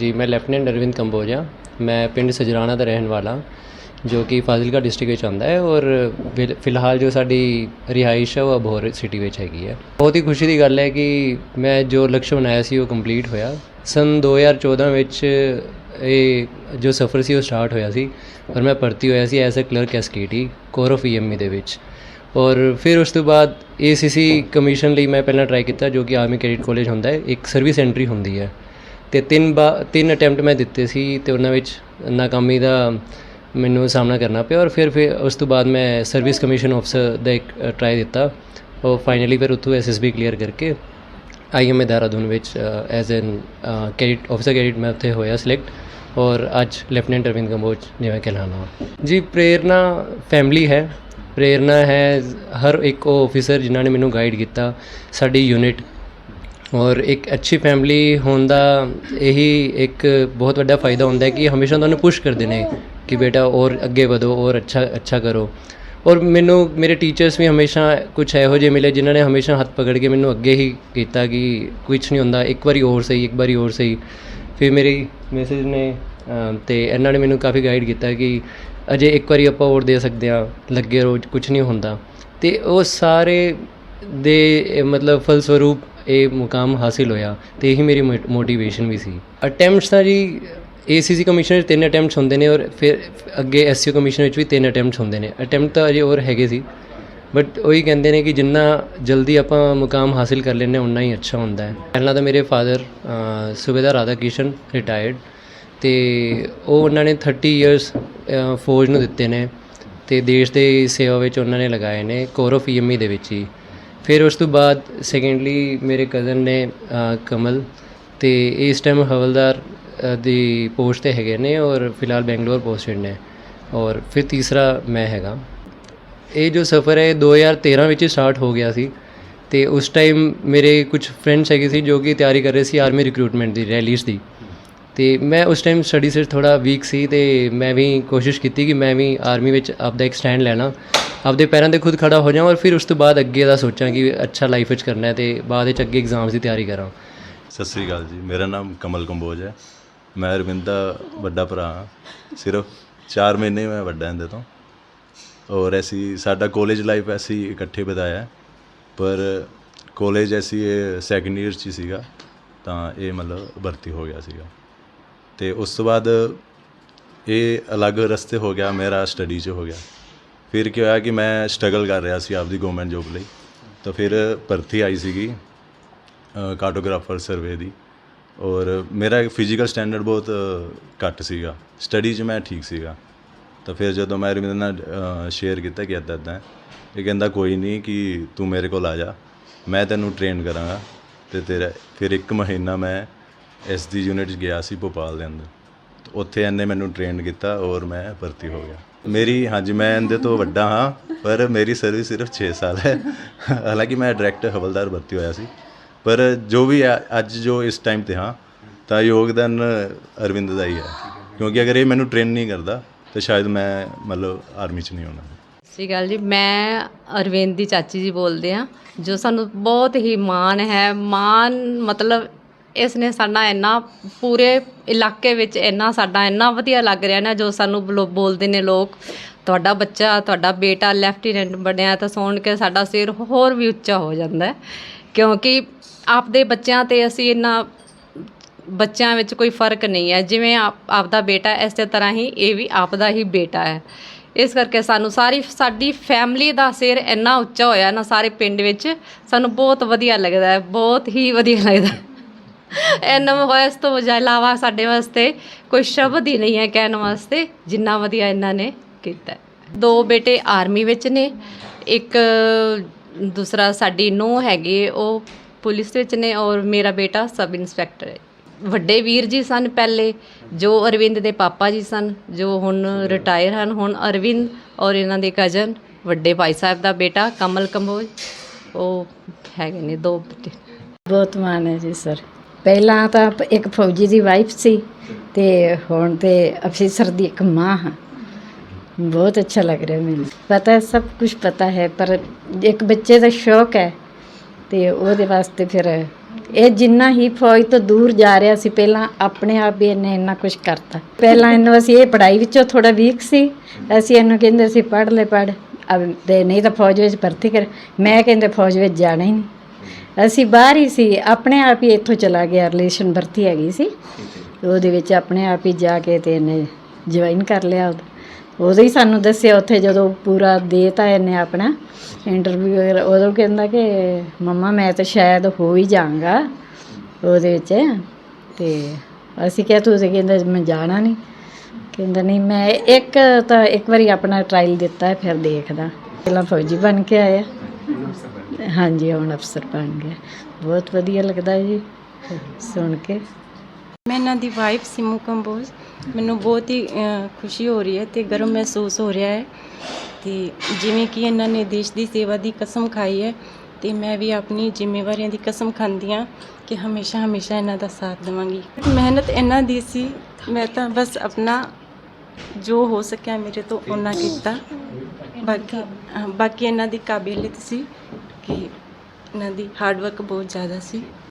ਜੀ, ਮੈਂ ਲੈਫਟੀਨੈਂਟ ਅਰਵਿੰਦ ਕੰਬੋਜਾ ਮੈਂ ਪਿੰਡ ਸਜਰਾਣਾ ਦਾ ਰਹਿਣ ਵਾਲਾ, ਜੋ ਕਿ ਫਾਜ਼ਿਲਕਾ ਡਿਸਟ੍ਰਿਕਟ ਵਿੱਚ ਆਉਂਦਾ ਹੈ ਔਰ ਫਿਲ- ਫਿਲਹਾਲ ਜੋ ਸਾਡੀ ਰਿਹਾਇਸ਼ ਹੈ, ਉਹ ਅਬੋਹਰ ਸਿਟੀ ਵਿੱਚ ਹੈਗੀ ਹੈ। ਬਹੁਤ ਹੀ ਖੁਸ਼ੀ ਦੀ ਗੱਲ ਹੈ ਕਿ ਮੈਂ ਜੋ ਲਕਸ਼ ਬਣਾਇਆ ਸੀ, ਉਹ ਕੰਪਲੀਟ ਹੋਇਆ। ਸਨ 2014 ਵਿੱਚ ਇਹ ਜੋ ਸਫ਼ਰ ਸੀ, ਉਹ ਸਟਾਰਟ ਹੋਇਆ ਸੀ ਔਰ ਮੈਂ ਭਰਤੀ ਹੋਇਆ ਸੀ as a clerk SKT corps of EME ਦੇ ਵਿੱਚ। ਔਰ ਫਿਰ ਉਸ ਤੋਂ ਬਾਅਦ ਏਸੀਸੀ ਕਮਿਸ਼ਨ ਲਈ ਮੈਂ ਪਹਿਲਾਂ ਟਰਾਈ ਕੀਤਾ, ਜੋ ਕਿ ਆਰਮੀ ਕੈਡਿਟ ਕਾਲਜ ਹੁੰਦਾ ਹੈ, ਇੱਕ ਸਰਵਿਸ ਐਂਟਰੀ ਹੁੰਦੀ ਹੈ। ਤੇ ਤਿੰਨ ਬਾ ਤਿੰਨ ਅਟੈਂਪਟ ਮੈਂ ਦਿੱਤੇ ਸੀ ਤੇ ਉਹਨਾਂ ਵਿੱਚ ਨਾਕਾਮੀ ਦਾ ਮੈਨੂੰ ਸਾਹਮਣਾ ਕਰਨਾ ਪਿਆ ਔਰ ਫਿਰ ਫਿਰ ਉਸ ਤੋਂ ਬਾਅਦ ਮੈਂ ਸਰਵਿਸ ਕਮਿਸ਼ਨ ਅਫਸਰ ਦਾ ਇੱਕ ਟਰਾਈ ਦਿੱਤਾ। ਉਹ ਫਾਈਨਲੀ ਫਿਰ ਉੱਥੋਂ ਐਸਐਸਬੀ ਕਲੀਅਰ ਕਰਕੇ ਆਈਐਮਏ ਦੇਹਰਾਦੂਨ ਵਿੱਚ ਐਜ਼ ਐਨ ਕੈਡਿਟ ਅਫਸਰ ਕੈਡਿਟ ਮੈਂ ਉੱਥੇ ਹੋਇਆ ਸਿਲੈਕਟ ਔਰ ਅੱਜ ਲੈਫਟੀਨੈਂਟ ਅਰਵਿੰਦ ਕੰਬੋਜ ਜਿਵੇਂ ਕਹਿਲਾਣਾ ਜੀ ਪ੍ਰੇਰਨਾ ਫੈਮਿਲੀ ਹੈ। ਪ੍ਰੇਰਨਾ ਹੈ, ਹਰ ਇੱਕ ਉਹ ਆਫੀਸਰ ਜਿਨ੍ਹਾਂ ਨੇ ਮੈਨੂੰ ਗਾਈਡ ਕੀਤਾ, ਸਾਡੀ ਯੂਨਿਟ ਔਰ ਇੱਕ ਅੱਛੀ ਫੈਮਿਲੀ ਹੋਣ ਦਾ ਇਹੀ ਇੱਕ ਬਹੁਤ ਵੱਡਾ ਫਾਇਦਾ ਹੁੰਦਾ ਹੈ ਕਿ ਹਮੇਸ਼ਾ ਤੁਹਾਨੂੰ ਪੁਸ਼ ਕਰਦੇ ਨੇ ਕਿ ਬੇਟਾ ਔਰ ਅੱਗੇ ਵਧੋ ਔਰ ਅੱਛਾ ਅੱਛਾ ਕਰੋ। ਔਰ ਮੈਨੂੰ ਮੇਰੇ ਟੀਚਰਸ ਵੀ ਹਮੇਸ਼ਾ ਕੁਝ ਇਹੋ ਜਿਹੇ ਮਿਲੇ ਜਿਨ੍ਹਾਂ ਨੇ ਹਮੇਸ਼ਾ ਹੱਥ ਪਕੜ ਕੇ ਮੈਨੂੰ ਅੱਗੇ ਹੀ ਕੀਤਾ ਕਿ ਕੁਝ ਨਹੀਂ ਹੁੰਦਾ ਇੱਕ ਵਾਰੀ ਹੋਰ ਸਹੀ ਇੱਕ ਵਾਰੀ ਹੋਰ ਸਹੀ। ਫਿਰ ਮੇਰੀ ਮੈਸੇਜ ਨੇ ਅਮ, ਤੇ ਇਹਨਾਂ ਨੇ ਮੈਨੂੰ ਕਾਫੀ ਗਾਈਡ ਕੀਤਾ ਕਿ ਅਜੇ ਇੱਕ ਵਾਰੀ ਆਪਾਂ ਹੋਰ ਦੇ ਸਕਦੇ ਹਾਂ ਲੱਗੇ ਰਹੋ ਕੁਝ ਨਹੀਂ ਹੁੰਦਾ। ਤੇ ਉਹ ਸਾਰੇ ਦੇ ਮਤਲਬ ਫਲਸਵਰੂਪ ਇਹ ਮੁਕਾਮ ਹਾਸਿਲ ਹੋਇਆ ਤੇ ਇਹੀ ਮੇਰੀ ਮੋਟੀਵੇਸ਼ਨ ਵੀ ਸੀ। ਅਟੈਂਪਟਸ ਤਾਂ ਜੀ ਏਸੀਸੀ ਕਮਿਸ਼ਨ ਵਿੱਚ ਤਿੰਨ ਅਟੈਂਪਟਸ ਹੁੰਦੇ ਨੇ ਔਰ ਫਿਰ ਅੱਗੇ ਐਸਸੀਓ ਕਮਿਸ਼ਨ ਵਿੱਚ ਵੀ ਤਿੰਨ ਅਟੈਂਪਟਸ ਹੁੰਦੇ ਨੇ। ਅਟੈਂਪਟ ਤਾਂ ਅਜੇ ਹੋਰ ਹੈਗੇ ਸੀ ਬਟ ਉਹੀ ਕਹਿੰਦੇ ਨੇ ਕਿ ਜਿੰਨਾ ਜਲਦੀ ਆਪਾਂ ਮੁਕਾਮ ਹਾਸਿਲ ਕਰ ਲੈਂਦੇ ਹਾਂ ਉਨਾ ਹੀ ਅੱਛਾ ਹੁੰਦਾ ਹੈ। ਪਹਿਲਾਂ ਤਾਂ ਮੇਰੇ ਫਾਦਰ ਸੁਬੇਦਾਰ ਰਾਧਾ ਕਿਸ਼ਨ ਰਿਟਾਇਰਡ ਤੇ ਉਹ ਉਹਨਾਂ ਨੇ 30 ਇਅਰਸ ਫੌਜ ਨੂੰ ਦਿੱਤੇ ਨੇ ਤੇ ਦੇਸ਼ ਦੇ ਸੇਵਾ ਵਿੱਚ ਉਹਨਾਂ ਨੇ ਲਗਾਏ ਨੇ ਕੋਰ ਆਫ ਈਐਮਈ ਦੇ ਵਿੱਚ ਹੀ। ਫਿਰ ਉਸ ਤੋਂ ਬਾਅਦ ਸੈਕੰਡਲੀ ਮੇਰੇ ਕਜ਼ਨ ਨੇ ਅ, ਕਮਲ ਤੇ ਇਸ ਟਾਈਮ ਹਵਲਦਾਰ ਦੀ ਪੋਸਟ ਤੇ ਹੈਗੇ ਨੇ ਔਰ ਫਿਲਹਾਲ ਬੈਂਗਲੌਰ ਪੋਸਟਡ ਨੇ ਔਰ ਫਿਰ ਤੀਸਰਾ ਮੈਂ ਹੈਗਾ। ਇਹ ਜੋ ਸਫ਼ਰ ਹੈ ਇਹ 2013 ਵਿੱਚ ਸਟਾਰਟ ਹੋ ਗਿਆ ਸੀ ਤੇ ਉਸ ਟਾਈਮ ਮੇਰੇ ਕੁਝ ਫਰੈਂਡਸ ਹੈਗੇ ਸੀ ਜੋ ਕਿ ਤਿਆਰੀ ਕਰ ਰਹੇ ਸੀ ਆਰਮੀ ਰਿਕਰੂਟਮੈਂਟ ਦੀ ਰੈਲੀਜ਼ ਦੀ। ਤੇ ਮੈਂ ਉਸ ਟਾਈਮ ਸਟੱਡੀ ਸੇ ਥੋੜਾ ਵੀਕ ਸੀ ਤੇ ਮੈਂ ਵੀ ਕੋਸ਼ਿਸ਼ ਕੀਤੀ ਕਿ ਮੈਂ ਵੀ ਆਰਮੀ ਵਿੱਚ ਆਪਦਾ ਇੱਕ ਸਟੈਂਡ ਲੈਣਾ। ਆਪਦੇ ਪੈਰਾਂ ਤੇ ਖੁਦ ਖੜਾ ਹੋ ਜਾਵਾਂ ਔਰ ਫਿਰ ਉਸ ਤੋਂ ਬਾਅਦ ਅੱਗੇ ਦਾ ਸੋਚਾਂ ਕਿ ਅੱਛਾ ਲਾਈਫ ਵਿੱਚ ਕਰਨਾ ਹੈ ਤੇ ਬਾਅਦ ਵਿੱਚ ਅੱਗੇ ਐਗਜ਼ਾਮਸ ਦੀ ਤਿਆਰੀ ਕਰਾਂ। ਸਤਿ ਸ੍ਰੀ ਅਕਾਲ ਜੀ। ਮੇਰਾ ਨਾਮ ਕਮਲ ਕੰਬੋਜ ਹੈ। ਮੈਂ ਅਰਵਿੰਦ ਦਾ ਵੱਡਾ ਭਰਾ ਹਾਂ। ਸਿਰਫ 4 ਮਹੀਨੇ ਮੈਂ ਵੱਡਾ ਇਹਦੇ ਤੋਂ। ਔਰ ਅਸੀਂ ਸਾਡਾ ਕਾਲਜ ਲਾਈਫ ਅਸੀਂ ਇਕੱਠੇ ਬਿਤਾਇਆ ਪਰ ਕਾਲਜ ਅਸੀਂ ਇਹ ਸੈਕੰਡ ਇਅਰ 'ਚ ਹੀ ਸੀਗਾ। ਤਾਂ ਇਹ ਮਤਲਬ ਭਰਤੀ ਹੋ ਗਿਆ ਸੀਗਾ। ਤੇ ਉਸ ਤੋਂ ਬਾਅਦ ਇਹ ਅਲੱਗ ਰਸਤੇ ਹੋ ਗਿਆ, ਮੇਰਾ ਸਟੱਡੀ 'ਚ ਹੋ ਗਿਆ। ਫਿਰ ਕੀ ਹੋਇਆ ਕਿ ਮੈਂ ਸਟਰਗਲ ਕਰ ਰਿਹਾ ਸੀ ਆਪਦੀ ਗਵਰਨਮੈਂਟ ਜੋਬ ਲਈ। ਤਾਂ ਫਿਰ ਭਰਤੀ ਆਈ ਸੀਗੀ ਕਾਰਟੋਗ੍ਰਾਫਰ ਸਰਵੇ ਦੀ। ਔਰ ਮੇਰਾ ਫਿਜ਼ੀਕਲ ਸਟੈਂਡਰਡ ਬਹੁਤ ਘੱਟ ਸੀਗਾ। ਸਟੱਡੀ 'ਚ ਮੈਂ ਠੀਕ ਸੀਗਾ। ਤਾਂ ਫਿਰ ਜਦੋਂ ਮੈਂ ਰਵਿੰਦਰ ਨਾਲ ਸ਼ੇਅਰ ਕੀਤਾ ਕਿ ਇੱਦਾਂ ਇੱਦਾਂ ਇਹ ਕਹਿੰਦਾ, ਕੋਈ ਨਹੀਂ ਕਿ ਤੂੰ ਮੇਰੇ ਕੋਲ ਆ ਜਾ। ਮੈਂ ਤੈਨੂੰ ਟ੍ਰੇਨ ਕਰਾਂਗਾ ਤੇ ਤੇਰਾ, ਫਿਰ ਇੱਕ ਮਹੀਨਾ ਮੈਂ ਇਸ ਦੀ ਯੂਨਿਟ 'ਚ ਗਿਆ ਸੀ ਭੋਪਾਲ ਦੇ ਅੰਦਰ। ਉੱਥੇ ਇਹਨੇ ਮੈਨੂੰ ਟ੍ਰੇਨ ਕੀਤਾ ਔਰ ਮੈਂ ਭਰਤੀ ਹੋ ਗਿਆ। ਮੇਰੀ, ਹਾਂਜੀ, ਮੈਂ ਇਹਦੇ ਤੋਂ ਵੱਡਾ ਹਾਂ, ਪਰ ਮੇਰੀ ਸਰਵਿਸ ਸਿਰਫ 6 ਸਾਲ ਹੈ। ਹਾਲਾਂਕਿ ਮੈਂ ਡਾਇਰੈਕਟ ਹਵਲਦਾਰ ਭਰਤੀ ਹੋਇਆ ਸੀ। ਪਰ ਜੋ ਵੀ ਅੱਜ ਜੋ ਇਸ ਟਾਈਮ ਤੇ ਹਾਂ, ਤਾਂ ਯੋਗਦਾਨ ਅਰਵਿੰਦ ਦਾ ਹੀ ਹੈ। ਕਿਉਂਕਿ ਅਗਰ ਇਹ ਮੈਨੂੰ ਟ੍ਰੇਨ ਨਹੀਂ ਕਰਦਾ, ਤਾਂ ਸ਼ਾਇਦ ਮੈਂ ਮਤਲਬ ਆਰਮੀ 'ਚ ਨਹੀਂ ਹੋਣਾ। ਸਤਿ ਸ਼੍ਰੀ ਅਕਾਲ ਜੀ, ਮੈਂ ਅਰਵਿੰਦ ਦੀ ਚਾਚੀ ਜੀ ਬੋਲਦੇ ਆ ਜੋ ਸਾਨੂੰ ਬਹੁਤ ਹੀ ਮਾਣ ਹੈ। ਮਾਣ ਮਤਲਬ ਇਸ ਨੇ ਸਾਡਾ ਇੰਨਾ ਪੂਰੇ ਇਲਾਕੇ ਵਿੱਚ ਇੰਨਾ ਸਾਡਾ ਇੰਨਾ ਵਧੀਆ ਲੱਗ ਰਿਹਾ ਨਾ, ਜੋ ਸਾਨੂੰ ਬਲੋ- ਬੋਲਦੇ ਨੇ ਲੋਕ। ਤੁਹਾਡਾ ਬੱਚਾ, ਤੁਹਾਡਾ ਬੇਟਾ ਲੈਫਟੀਨੈਂਟ ਬਣਿਆ ਤਾਂ ਸੁਣ ਕੇ ਸਾਡਾ ਸਿਰ ਹੋਰ ਵੀ ਉੱਚਾ ਹੋ ਜਾਂਦਾ ਹੈ। ਕਿਉਂਕਿ ਆਪਦੇ ਬੱਚਿਆਂ ਤੇ ਅਸੀਂ ਇੰਨਾ, ਬੱਚਿਆਂ ਵਿੱਚ ਕੋਈ ਫ਼ਰਕ ਨਹੀਂ ਹੈ। ਜਿਵੇਂ ਆਪ, ਆਪਦਾ ਬੇਟਾ ਇਸੇ ਤਰ੍ਹਾਂ ਹੀ ਇਹ ਵੀ ਆਪਦਾ ਹੀ ਬੇਟਾ ਹੈ। ਇਸ ਕਰਕੇ ਸਾਨੂੰ ਸਾਰੀ, ਸਾਡੀ ਫੈਮਿਲੀ ਦਾ ਸਿਰ ਇੰਨਾ ਉੱਚਾ ਹੋਇਆ ਨਾ, ਸਾਰੇ ਪਿੰਡ ਵਿੱਚ, ਸਾਨੂੰ ਬਹੁਤ ਵਧੀਆ ਲੱਗਦਾ ਹੈ, ਬਹੁਤ ਹੀ ਵਧੀਆ ਲੱਗਦਾ ਹੈ ਇਹਨਾਂ ਹੋਇਆ ਇਸ ਤੋਂ ਇਲਾਵਾ ਸਾਡੇ ਵਾਸਤੇ ਕੋਈ ਸ਼ਬਦ ਹੀ ਨਹੀਂ ਹੈ ਕਹਿਣ ਵਾਸਤੇ, ਜਿੰਨਾ ਵਧੀਆ ਇਹਨਾਂ ਨੇ ਕੀਤਾ। ਦੋ ਬੇਟੇ ਆਰਮੀ ਵਿੱਚ ਨੇ, ਇੱਕ ਦੂਸਰਾ ਸਾਡੀ ਨੂੰ ਹੈਗੀ, ਉਹ ਪੁਲਿਸ ਵਿੱਚ ਨੇ ਔਰ ਮੇਰਾ ਬੇਟਾ ਸਬ ਇੰਸਪੈਕਟਰ ਹੈ। ਵੱਡੇ ਵੀਰ ਜੀ ਸਨ ਪਹਿਲੇ, ਜੋ ਅਰਵਿੰਦ ਦੇ ਪਾਪਾ ਜੀ ਸਨ, ਜੋ ਹੁਣ ਰਿਟਾਇਰ ਹਨ, ਹੁਣ ਅਰਵਿੰਦ ਔਰ ਇਹਨਾਂ ਦੇ ਕਜ਼ਨ ਵੱਡੇ ਭਾਈ ਸਾਹਿਬ ਦਾ ਬੇਟਾ ਕਮਲ ਕੰਬੋਜ, ਉਹ ਹੈਗੇ ਨੇ ਦੋ ਬੇਟੇ। ਬਹੁਤ ਮਾਣ ਹੈ ਜੀ ਸਰ ਪਹਿਲਾਂ ਤਾਂ ਇੱਕ ਫੌਜੀ ਦੀ ਵਾਈਫ ਸੀ ਤੇ ਹੁਣ ਤੇ ਅਫੀਸਰ ਦੀ ਇੱਕ ਮਾਂ ਹਾਂ। ਬਹੁਤ ਅੱਛਾ ਲੱਗ ਰਿਹਾ ਮੈਨੂੰ। ਪਤਾ ਹੈ ਸਭ ਕੁਝ ਪਤਾ ਹੈ, ਪਰ ਇੱਕ ਬੱਚੇ ਦਾ ਸ਼ੌਕ ਹੈ ਤੇ ਉਹਦੇ ਵਾਸਤੇ ਫਿਰ ਇਹ ਜਿੰਨਾ ਹੀ ਫੌਜ ਤੋਂ ਦੂਰ ਜਾ ਰਿਹਾ ਸੀ, ਪਹਿਲਾਂ ਆਪਣੇ ਆਪ ਹੀ ਇਹਨੇ ਇੰਨਾ ਕੁਝ ਕਰਤਾ। ਪਹਿਲਾਂ ਇਹਨੂੰ ਅਸੀਂ ਇਹ ਪੜ੍ਹਾਈ ਵਿੱਚੋਂ ਥੋੜਾ ਵੀਕ ਸੀ, ਅਸੀਂ ਇਹਨੂੰ ਕਹਿੰਦੇ ਸੀ, ਪੜ੍ਹ ਲੈ, ਪੜ੍ਹ। ਤੇ ਨਹੀਂ ਤਾਂ ਫੌਜ ਵਿੱਚ ਭਰਤੀ ਕਰ। ਮੈਂ ਕਹਿੰਦੇ, ਫੌਜ ਵਿੱਚ ਜਾਣਾ ਹੀ ਨਹੀਂ। ਅਸੀਂ ਬਾਹਰ ਹੀ ਸੀ ਆਪਣੇ ਆਪ ਹੀ ਇੱਥੋਂ ਚਲਾ ਗਿਆ ਰਿਲੇਸ਼ਨ ਭਰਤੀ ਹੈਗੀ ਸੀ। ਉਹਦੇ ਵਿੱਚ ਆਪਣੇ ਆਪ ਹੀ ਜਾ ਕੇ ਤੇ ਇਹਨੇ ਜੁਆਇਨ ਕਰ ਲਿਆ ਉਦੋਂ ਹੀ ਸਾਨੂੰ ਦੱਸਿਆ ਉੱਥੇ ਜਦੋਂ ਪੂਰਾ ਦੇਤਾ ਇਹਨੇ ਆਪਣਾ ਇੰਟਰਵਿਊ ਵਗੈਰਾ ਉਦੋਂ ਕਹਿੰਦਾ ਕਿ ਮੰਮਾ ਮੈਂ ਤਾਂ ਸ਼ਾਇਦ ਹੋ ਹੀ ਜਾਵਾਂਗਾ ਉਹਦੇ ਵਿੱਚ। ਤੇ ਅਸੀਂ ਕਿਹਾ ਤੁਸੀਂ ਕਹਿੰਦਾ ਮੈਂ ਜਾਣਾ ਨਹੀਂ। ਕਹਿੰਦਾ ਨਹੀਂ ਮੈਂ ਇੱਕ ਤਾਂ ਇੱਕ ਵਾਰੀ ਆਪਣਾ ਟਰਾਇਲ ਦਿੱਤਾ ਫਿਰ ਦੇਖਦਾ। ਪਹਿਲਾਂ ਫੌਜੀ ਬਣ ਕੇ ਆਇਆ। ਹਾਂਜੀ ਹੁਣ ਅਫਸਰ ਬਣ ਗਿਆ। ਬਹੁਤ ਵਧੀਆ ਲੱਗਦਾ ਜੀ, ਸੁਣ ਕੇ। ਮੈਂ ਇਹਨਾਂ ਦੀ ਵਾਈਫ ਸਿਮੂ ਕੰਬੋਜ। ਮੈਨੂੰ ਬਹੁਤ ਹੀ ਖੁਸ਼ੀ ਹੋ ਰਹੀ ਹੈ ਤੇ ਗਰਮ ਮਹਿਸੂਸ ਹੋ ਰਿਹਾ ਹੈ ਤੇ ਜਿਵੇਂ ਕਿ ਇਹਨਾਂ ਨੇ ਦੇਸ਼ ਦੀ ਸੇਵਾ ਦੀ ਕਸਮ ਖਾਈ ਹੈ ਤੇ ਮੈਂ ਵੀ ਆਪਣੀ ਜ਼ਿੰਮੇਵਾਰੀਆਂ ਦੀ ਕਸਮ ਖਾਂਦੀ ਹਾਂ ਕਿ ਹਮੇਸ਼ਾ ਹਮੇਸ਼ਾ ਇਹਨਾਂ ਦਾ ਸਾਥ ਦੇਵਾਂਗੀ। ਮਿਹਨਤ ਇਹਨਾਂ ਦੀ ਸੀ, ਮੈਂ ਤਾਂ ਬਸ ਆਪਣਾ ਜੋ ਹੋ ਸਕਿਆ ਮੇਰੇ ਤੋਂ ਉਹਨਾਂ ਕੀਤਾ। ਬਾਕੀ ਬਾਕੀ ਇਹਨਾਂ ਦੀ ਕਾਬਲੀਅਤ ਸੀ। ਕਿ ਇਹਨਾਂ ਦੀ ਹਾਰਡ ਵਰਕ ਬਹੁਤ ਜ਼ਿਆਦਾ ਸੀ।